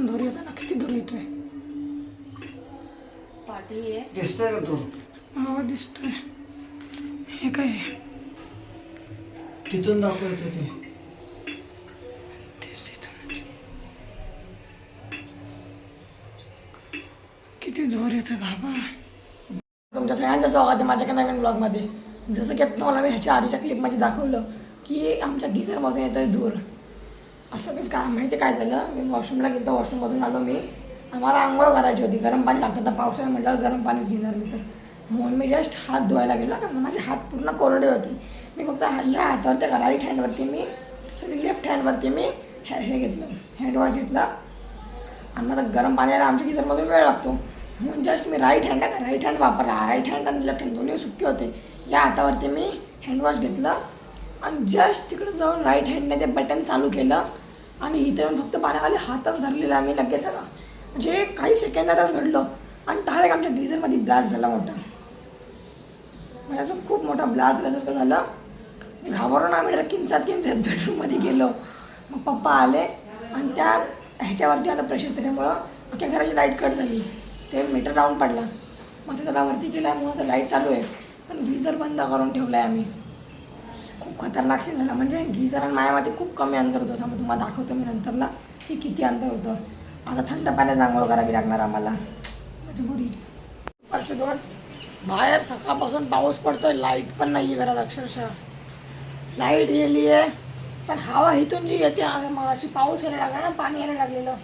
पण धूर येतो ना किती धूर येतोय. दिसतोय का तू? आवाज दिसतोय. हे काय? तिथून दाखवतो ते. तेच इथं. किती जोर येतो बाबा. तुमच्या सगळ्यांचं स्वागत आहे माझ्या एका नवीन ब्लॉगमध्ये जसं की आता मला मी ह्याच्या आधीच्या क्लिपमध्ये दाखवलं की आमच्या गिझरमधून येतोय धूर. असं मीच काय माहिती काय झालं? मी वॉशरूमला गेलो वॉशरूममधून आलो मी. आम्हाला आंघोळ करायची होती. गरम पाणी लागतं तर पावसाळ्या म्हटल्यावर गरम पाणीच घेणार मी तर. म्हणून मी जस्ट हात धुवायला गेलो. कारण माझे हात पूर्ण कोरडे होते. मी फक्त हा- या हातावर त्या राईट हँडवरती मी सॉरी लेफ्ट हँडवरती मी हे हे घेतलं. हँडवॉश घेतला. आणि मला गरम पाण्याला आमच्या किचनमधून वेळ लागतो. म्हणून जस्ट मी राईट हँड राईट हँड वापरला. राईट हँड आणि लेफ्ट हँड दोन्ही सुके होते. या हातावरती मी हँडवॉश घेतलं. आणि जस्ट तिकडं जाऊन राईट हँडने ते बटन चालू केलं आणि इथे येऊन फक्त पाण्याखाली हातच धरलेला आम्ही लगेच आला. म्हणजे काही सेकंदातच घडलं आणि डायरेक्ट आमच्या गिझरमध्ये ब्लास्ट झाला मोठा. म्हणजे असं खूप मोठा ब्लास्ट झाल्यासारखं झालं. मी घाबरून आम्ही किंचात किंचात बेडरूममध्ये गेलो. मग पप्पा आले आणि त्या ह्याच्यावरती आलं प्रेशर त्याच्यामुळं अख्ख्या घराची लाइट कट झाली. ते मीटर डाऊन पडला. मग त्याला वरती केल्यामुळं तर लाइट चालू आहे. पण गीजर बंद करून ठेवला आहे आम्ही. खूप खतरनाक सीन झाला. म्हणजे गिझर आणि मायामध्ये खूप कमी अंतर होतं. मग तुम्हाला दाखवतो मी नंतरला. की किती अंतर होतं? आता थंड पाण्यात आंघोळ करावी लागणार आम्हाला. मजबुरी. दुपारचे दोन. बाहेर सकाळपासून पाऊस पडतोय. लाइट पण नाही आहे घरात अक्षरशः. लाइट गेली आहे पण हवा इथून जी येते मग अशी पाऊस यायला लागला ना पाणी यायला लागलेलं.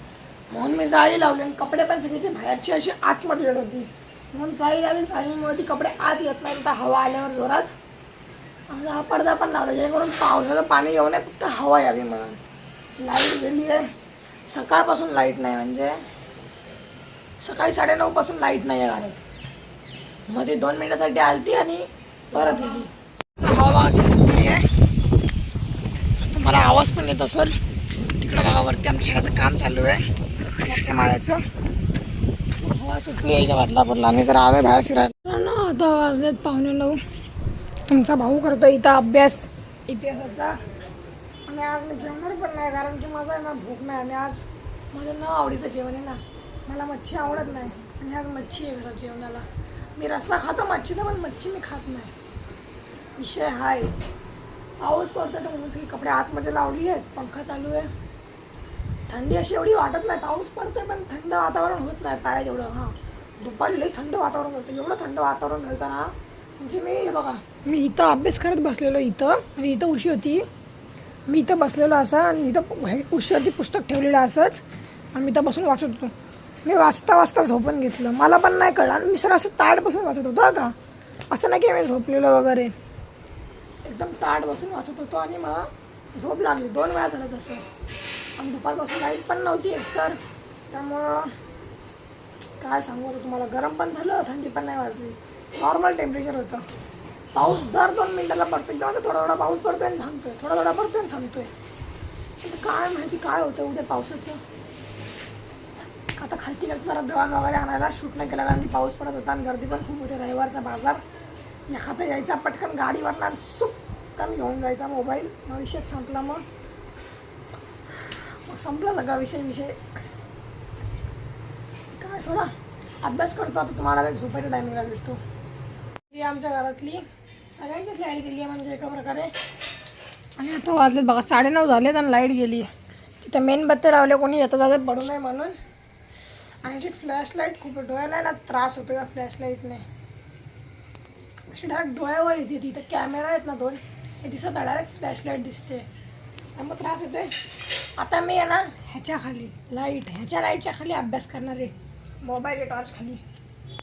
म्हणून मी जाळी लावली आणि कपडे पण सगळी बाहेरची अशी आतमध्ये येत होती. म्हणून जाळी लावली जाळीमुळे ती कपडे आत येत नाही तर हवा आल्यावर जोरात आणि हा पडदा पण लावला जेणेकरून पावसाचं पाणी येऊ नये फक्त हवा यावी म्हणून. लाइट गेली आहे. सकाळपासून लाइट नाही म्हणजे. सकाळी साडेनऊपासून लाइट नाही आहे गाडीत. मग ती दोन मिनिटासाठी आलती आणि परत गेली. हवा सुटली आहे. मला आवाज पण येत असेल. तिकडं भागावरती आमच्या शाळेचं काम चालू आहे. मागच्या माळ्याचं. हवा सुटली आहे इथं बदलापूरला. आम्ही तर आलोय बाहेर फिरायला. ना आता वाजलेत पाहुणे नऊ. तुमचा भाऊ करतो इथं अभ्यास इतिहासाचा. आणि आज मी जेवणार पण नाही कारण की माझा आहे ना भूक नाही. आणि आज माझं न आवडीचं जेवण आहे ना मला मच्छी आवडत नाही. आणि आज मच्छी आहे घरात जेवणाला. मी रस्सा खातो मच्छीचा पण मच्छी मी खात नाही. विषय हा आहे. पाऊस पडतो तर म्हणून सगळी कपडे आतमध्ये लावली आहेत पंखा चालू आहे. थंडी अशी एवढी वाटत नाही पाऊस पडतोय पण थंड वातावरण होत नाही पाय एवढं हां. दुपारी लई थंड वातावरण होतं. एवढं थंड वातावरण झालं ना म्हणजे मी बघा मी इथं अभ्यास करत बसलेलो इथं. आणि इथं उशी होती. मी इथं बसलेलो असा आणि इथं हे उशीवरती पुस्तक ठेवलेलं असंच. आणि मी इथं बसून वाचत होतो. मी वाचता वाचता झोपून घेतलं. मला पण नाही कळलं. आणि मी सर असं ताट बसून वाचत होतो का? असं नाही की मी झोपलेलो वगैरे. एकदम ताट बसून वाचत होतो आणि मला झोप लागली. दोन वेळा झालं तसं. आणि दुपारपासून लाइट पण नव्हती एकतर. त्यामुळं काय सांगू आता तुम्हाला? गरम पण झालं थंडी पण नाही वाजली. नॉर्मल टेम्परेचर होतं. पाऊस दर दोन मिनिटाला पडतो किंवा असं थोडा थोडा पाऊस पडतोय आणि थांबतोय. थोडा थोडा पडतोय आणि थांबतोय. आता काय माहिती काय होतं उद्या पावसाचं? आता खालती खालती जरा दळण वगैरे आणायला शूट नाही केला कारण की पाऊस पडत होता आणि गर्दी पण खूप होती. रविवारचा बाजार. एखादा यायचा पटकन गाडीवरनं सुपकन घेऊन जायचा मोबाईल मग विषयच संपला मग. मग संपला सगळा विषय विषय. काय सोडा. अभ्यास करतो आता. तुम्हाला एक झोपायच्या टायमिंगला भेटतो. ही आमच्या घरातली. सगळ्यांचीच लाइट गेली आहे म्हणजे एका प्रकारे. आणि आता वाजलेत बघा साडेनऊ झालेत आणि लाइट गेली. तिथं मेन बत्ते लावले कोणी येतं जातात पडू नये म्हणून. आणि जी फ्लॅश लाइट खूप डोळ्याला ना त्रास होतो या फ्लॅशलाईटने अशी डायरेक्ट डोळ्यावर येते तिथं कॅमेरा आहेत ना दोन हे दिसत डायरेक्ट फ्लॅश लाइट दिसते. त्यामुळे त्रास होतोय. आता मी आहे ना ह्याच्या खाली लाइट ह्याच्या लाईटच्या खाली अभ्यास करणार आहे. मोबाईल टॉर्च खाली.